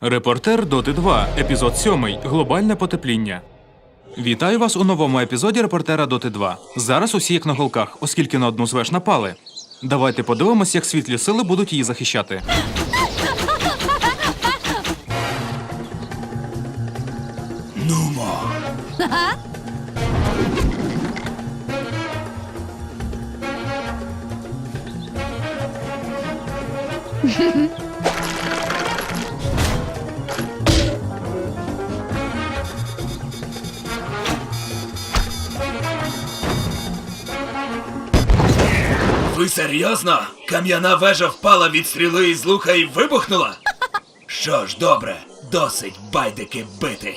Репортер Доти 2, епізод 7. Глобальне потепління. Вітаю вас у новому епізоді репортера Доти 2. Зараз усі як на голках, оскільки на одну з веж напали. Давайте подивимось, як світлі сили будуть її захищати. Нумо. Ви серйозно? Кам'яна вежа впала від стріли із лука і вибухнула? Що ж, добре, досить байдики бити.